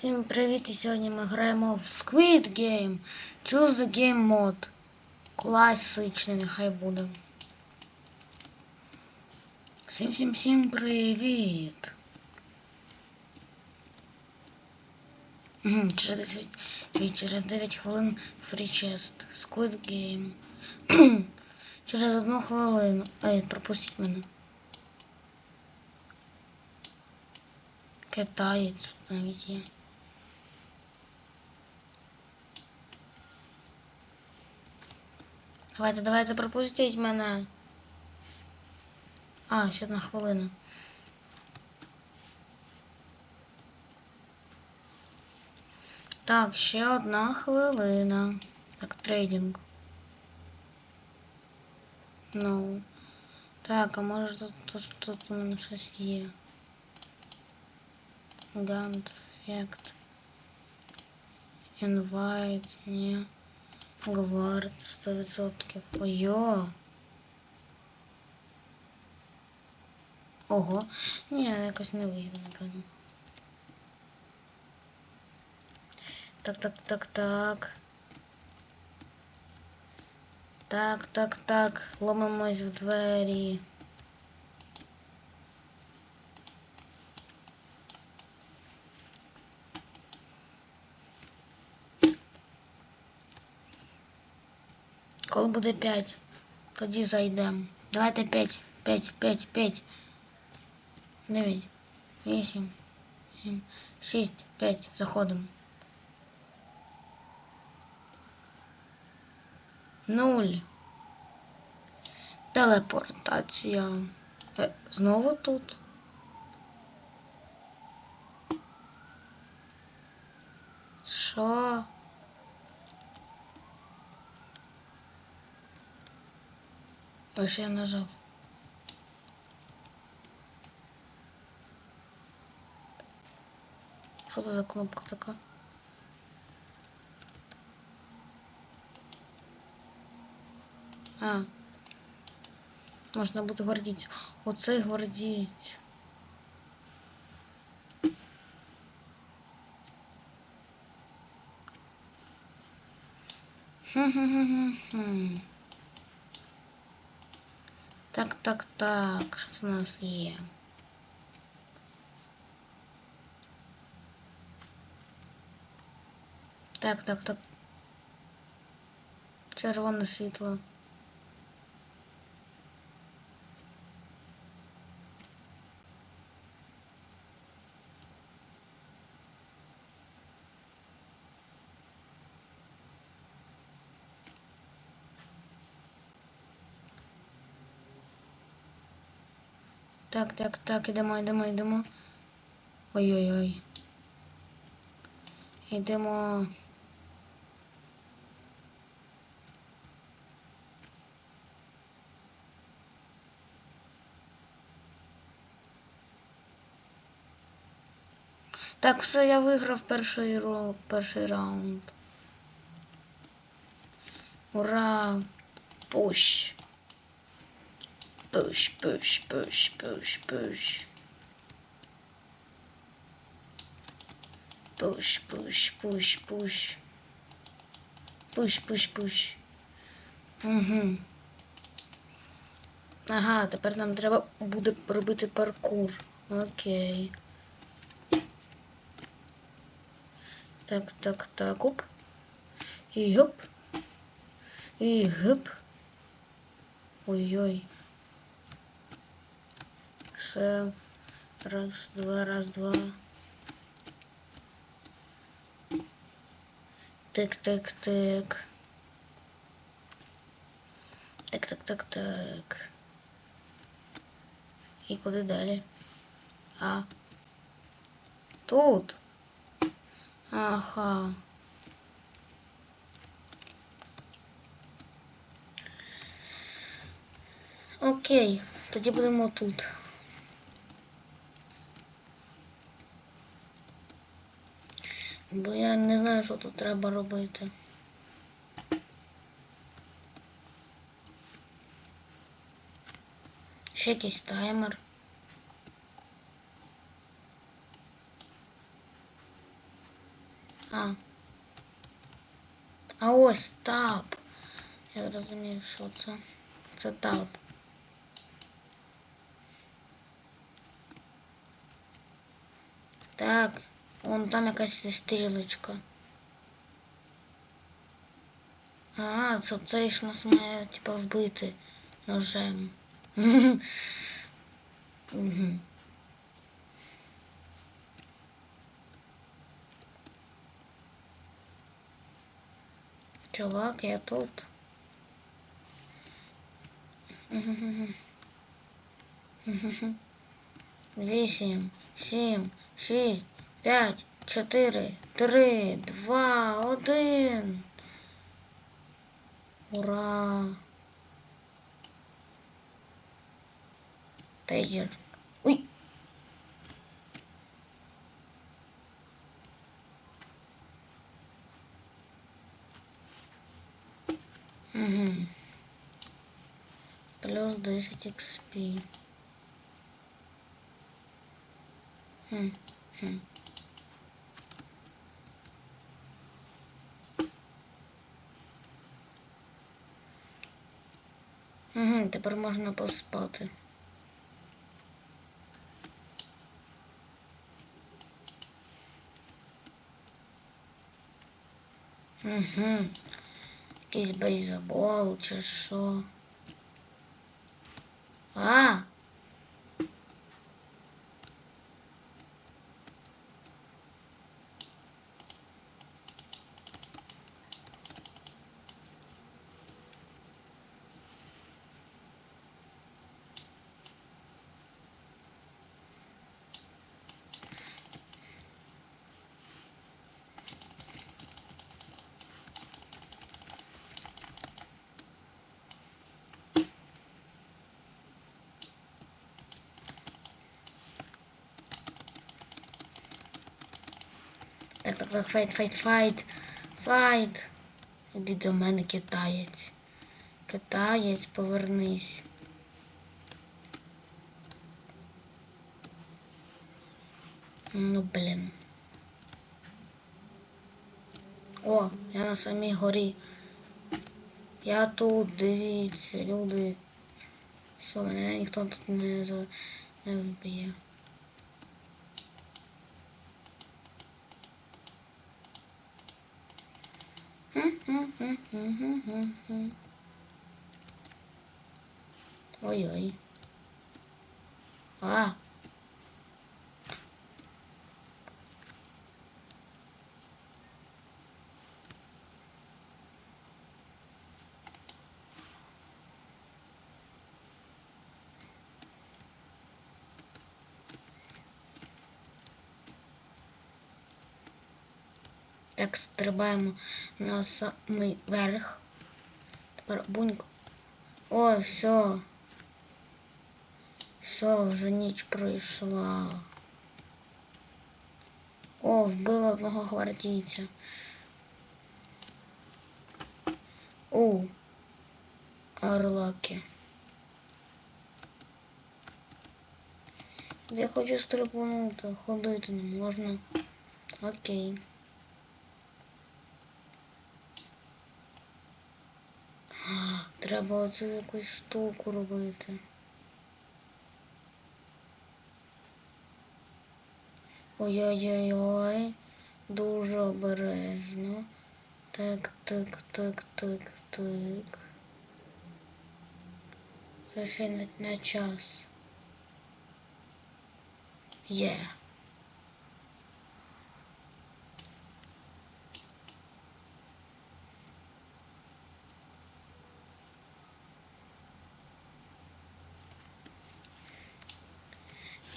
Всім привіт! І сьогодні ми граємо в Squid Game. Choose the game mode. Класичний, нехай буде. Всім всім всім привіт! Мгм, Через 10, через 9 хвилин chest. Squid Game. через одну хвилину. Ай, пропустіть мене. Китаєць навіть є. Давайте, давайте пропустіть мене. А, ще одна хвилина. Так, ще одна хвилина. Так, трейдинг. Ну. Так, а може тут, тут, тут у мене щось є. Гант, ефект. Інвайт, ні. Гвард 100%. Ой-йо. Ого. Ні, якось не вийде, напевно. Так, так, так, так. Так, так, так. Ломимось в двері. Коли буде 5, тоді зайдемо. Давайте 5, 5, 5, 5. 9, 8, 7, 6, 5. Заходимо. 0. Телепортація. Е, знову тут. Що? Лише я нажав. Що це за кнопка така? А. Можна буде гвардіць. Оцей гвардіць. Хм-хм-хм-хм. Так, так, так. Що тут у нас є? Так, так, так. Червоне світло. Так, так, так, ідемо, йдемо, йдемо. Ой-ой-ой. Йдемо. Так, все, я виграв перший ро... перший раунд. Ура! Пуш! Push, push, push, push, push. Push, push, push, push. Push, push, push. Угу. Ага, тепер нам треба буде робити паркур. Окей. Так, так, так, оп. І гоп. І гип. Ой-ой. Все. Раз, два, раз, два. Тик, тик, тик. Так, так, так, так. І куди далі? А. Тут. Ага. Окей, тоді будемо тут. Бо я не знаю, що тут треба робити. Ще якийсь таймер. А. А ось таб. Я зрозумів, що це. Це таб. там якась стрілочка. А, це цей ж нас має типа вбити ножем. Мгм. Чувак, я тут. Мгм. Мгм. Вісім, сім, шість, п'ять, чотири, три, два, один. Ура! Тейджер. Ой! Угу. Плюс 10 XP. Хм, хм. Угу, тепер можна поспати. Угу. Якийсь бейсбол чи що. А! Так, файт, файт, файт, файт. Іди до мене, китаєць. Китаєць, повернись. Ну, блін. О, я на самій горі. Я тут, дивіться, люди. Все, мене ніхто тут не, не вб'є. Ой-ой. А. Так, стрибаємо на самий верх. Бунько. О, все. Все, вже ніч пройшла. О, вбила одного гвардійця. У. Орлаки. Я хочу стрибнути, ходити не можна. Окей. Треба оцю якусь штуку робити. Ой-ой-ой-ой. Дуже обережно. Так, так, так, так, так. Це ще на, на час. Є.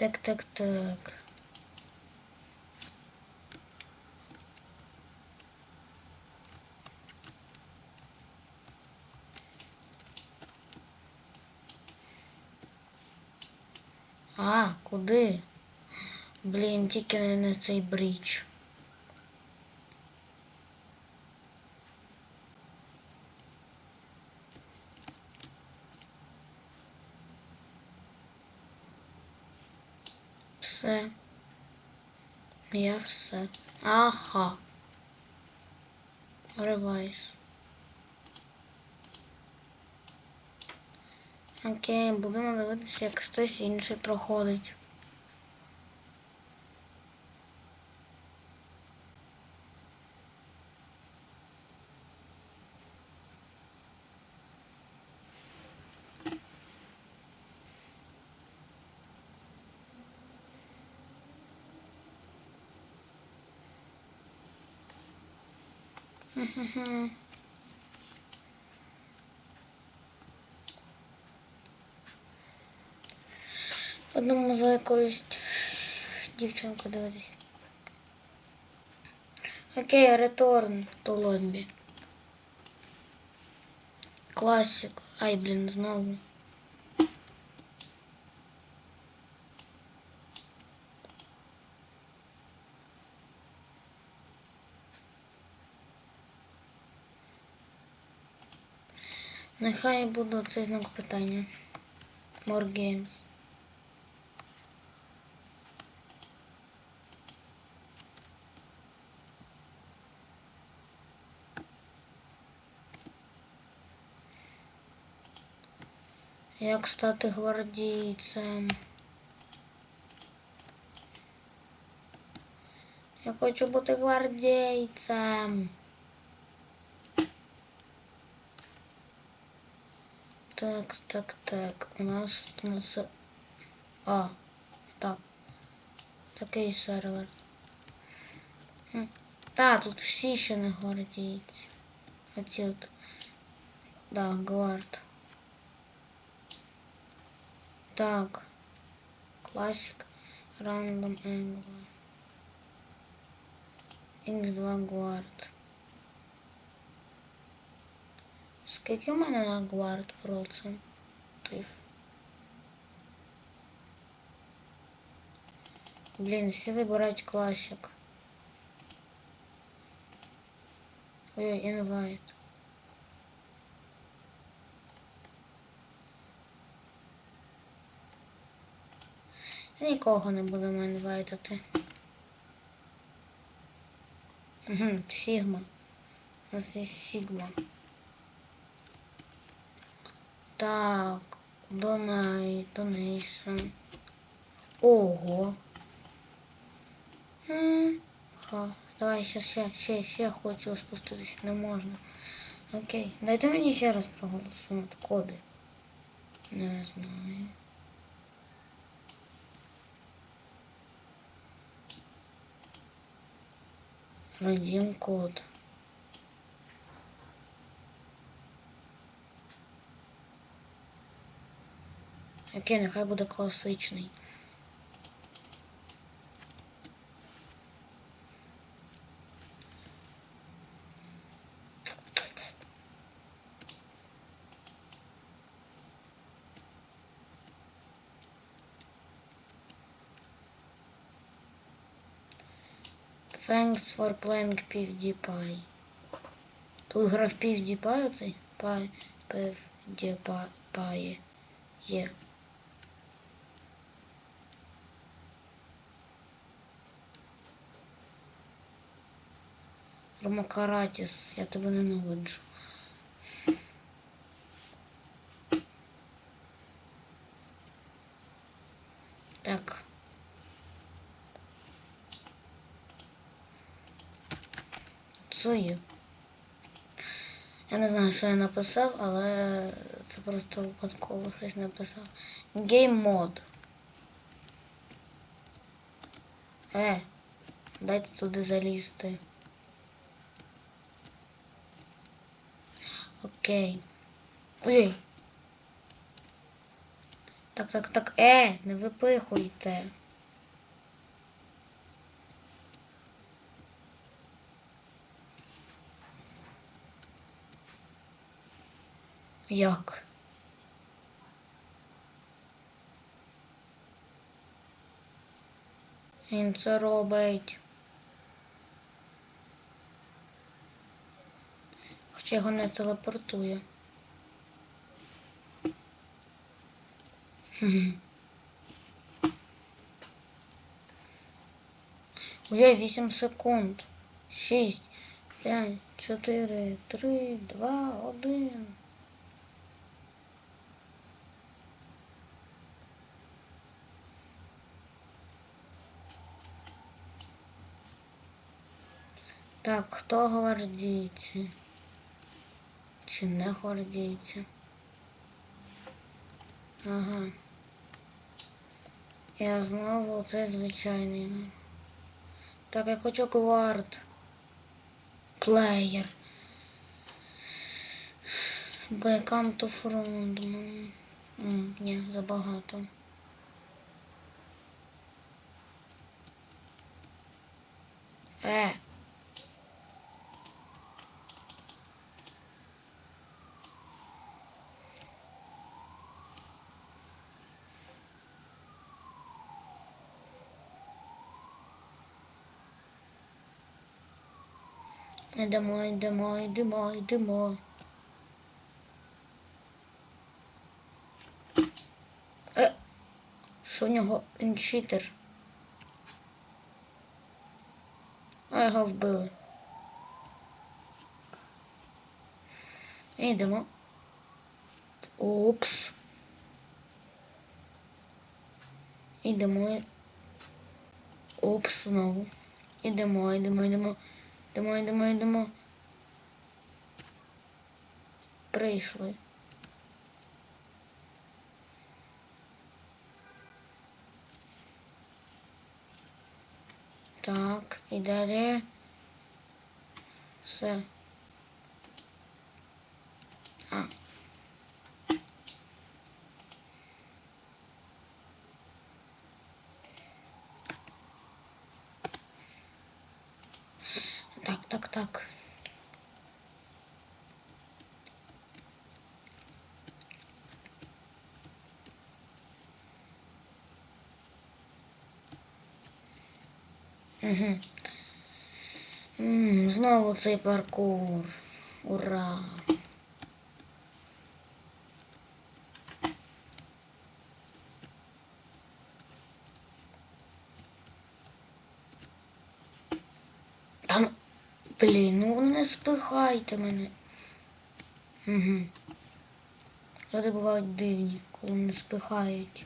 Так, так, так. А, куди? Блін, тільки не на цей бріч. Окей, будемо дивитися, як хтось інший проходить. Хм-хм-хм. Одному за якоюсь дівчинку дивитись. Окей, реторн до лобі. Класик. Ай, блін, знову. Нехай буде цей знак питання. More games. Як стати гвардійцем? Я хочу бути гвардійцем. Так, так, так. У нас у нас. А, так. Такий сервер. Хм. Та, тут всі ще не гвардійці. Оці от. Да, гвард. Так. Классик. Random Angle. X2 Guard. Скільки в мене на Guard процентів? Блін, всі вибирають класик. Ой, інвайт. Нікого не будемо інвайтити. Угу, Сігма. У нас є Сігма. Так, донай, донейшн. Ого. Ха, давай ще, ще, ще, ще хочу спуститись, не можна. Окей, дайте мені ще раз проголосувати коди. Не знаю. Родин код. Окей, нехай буде класичний. Thanks for playing PewDiePie. Тут грав PewDiePie оцей? PewDiePie. Є. Ромакаратіс, я тебе ненавиджу. Так. Це. Я не знаю, що я написав, але це просто випадково щось написав. Game мод. Е, дайте туди залізти. Окей. Ой. Так, так, так. Е, не випихуйте. Як? Він це робить. Хоча його не телепортує. Хм. 8 секунд. 6, П'ять, чотири, три, два, один. Так, хто гвардійці? Чи не гвардійці? Ага. Я знову це звичайний. Так, я хочу гвард. Плеєр. Become to frontman. М, Ні, забагато. Е. Йдемо, йдемо, йдемо, йдемо. Е, що в нього він? А його вбили. Йдемо. Упс. Йдемо. Упс, знову. Йдемо, йдемо, йдемо. Йдемо, йдемо, йдемо. Прийшли. Так, і далі. Все. А. Так, так, так. Знову цей паркур. Ура! Та ну, блін, ну не спихайте мене. Угу. Люди бувають дивні, коли не спихають.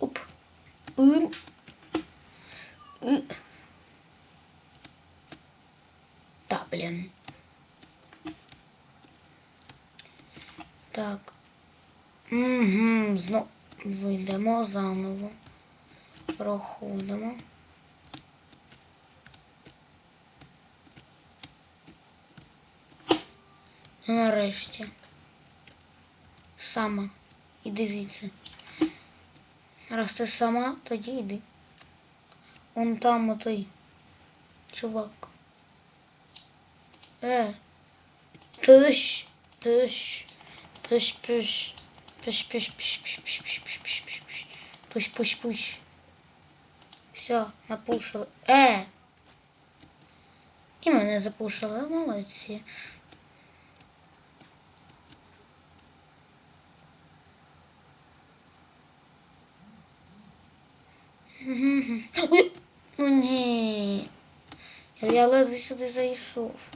Оп. Им. И. Та, блін. Так. Угу, знов вийдемо заново. Проходимо. Нарешті. Сама. Іди звідси. Раз ти сама, тоді йди. Он там отой чувак. Е. Пиш, пиш, пиш, пиш. Пиш, пиш, пиш, пиш, пиш, пиш, пиш, пиш, пиш, пиш. Пуш, пуш, пуш. Все, напушили. Е! І мене запушили, молодці. Мгм. Ой, ну ні. Я ледве сюди зайшов.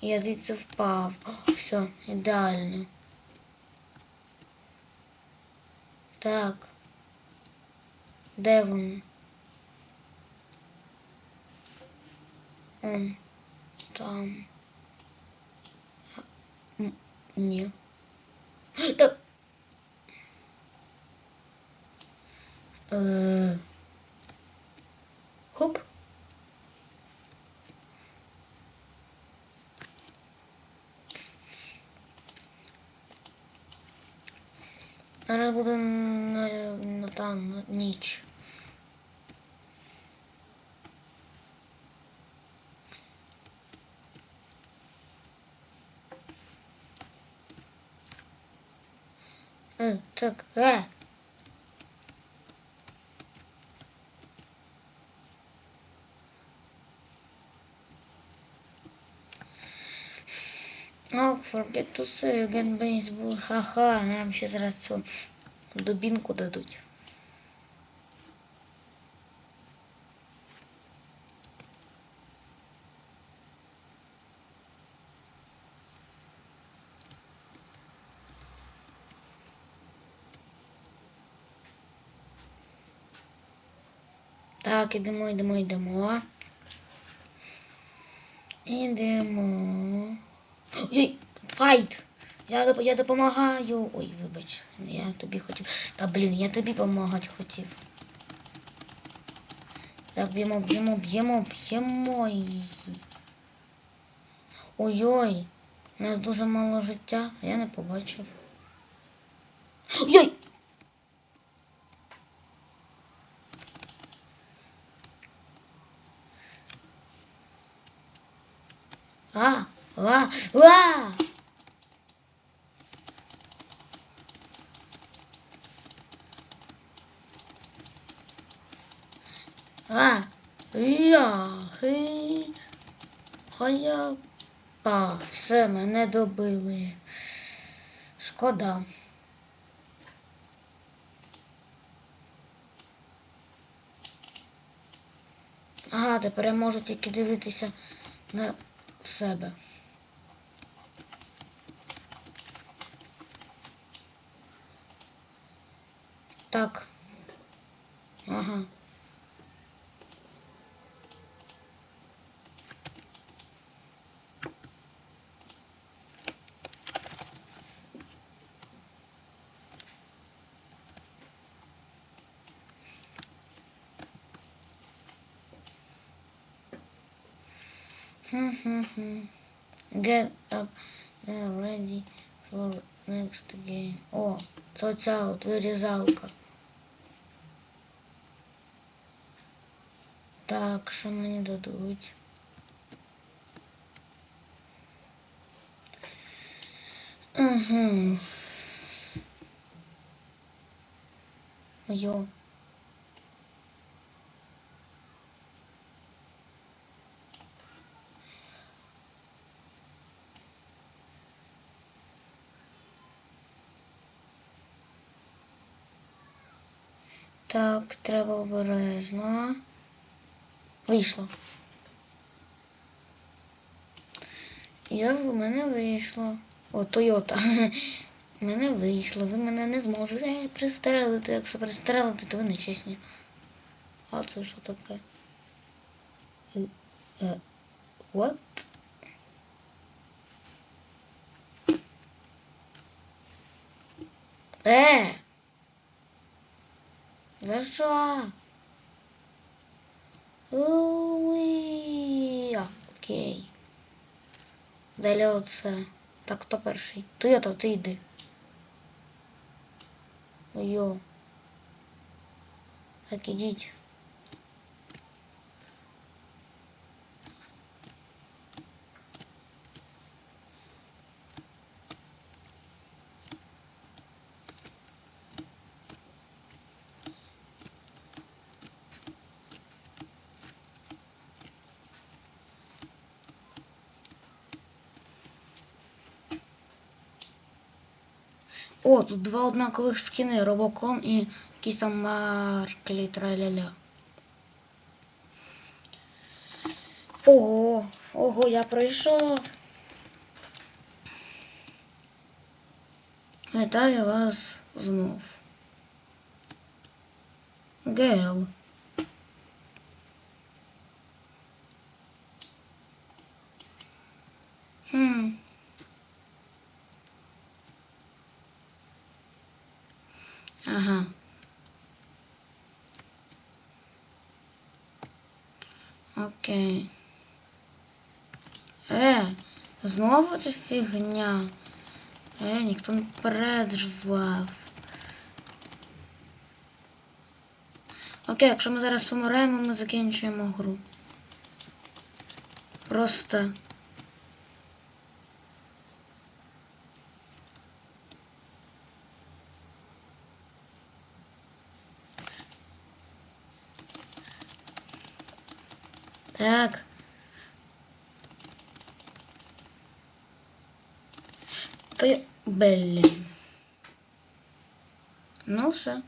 Я звідси впав. О, все, ідеально. Так. Де вони? Он там. Ні. Та... Е... Хоп. Зараз буде на, на ніч. Е, так, е. Oh, forget to say again baseball. Ха-ха, нам ще зараз цю дубінку дадуть. Так, ідемо, йдемо, йдемо. Ідемо. Ой, файт! Я, я допомагаю. Ой, вибач, я тобі хотів. Та блін, я тобі допомагати хотів. Так, б'ємо, б'ємо, б'ємо, б'ємо. Ой-ой, у нас дуже мало життя, а я не побачив. Ой! А, а, а! А, ляхи. Хая. А, все, мене добили. Шкода. Ага, тепер я можу тільки дивитися на себе. Так. Ага. Get up Це оця от вирізалка. Так, що мені дадуть? Угу. Йо. Так, треба обережно. Вийшло. Я в мене вийшло. О, Тойота. У мене вийшло. Ви мене не зможете пристрелити. Якщо пристрелити, то ви нечесні. А це що таке? Е, е, What? Е! За що? Уй, а, окей. Далі оце. Так, хто перший? Тойота, ти йди. Йо. Так, ідіть. О, тут два однакових скини, Робоклон і якийсь там Марклі траля-ля. Ого, ого, я пройшов. Вітаю вас знов. Гейл. Хм. Ага. Окей. Е, знову ця фігня. Е, ніхто не переджував. Окей, якщо ми зараз помираємо, ми закінчуємо гру. Просто. Так. Я... Блін. Ну все.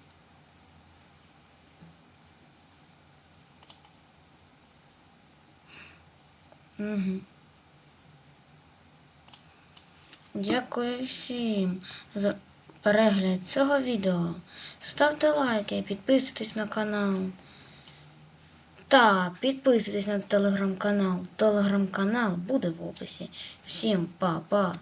Угу. Дякую всім за перегляд цього відео. Ставте лайки, підписуйтесь на канал. Та підписуйтесь на телеграм-канал. Телеграм-канал буде в описі. Всім па-па.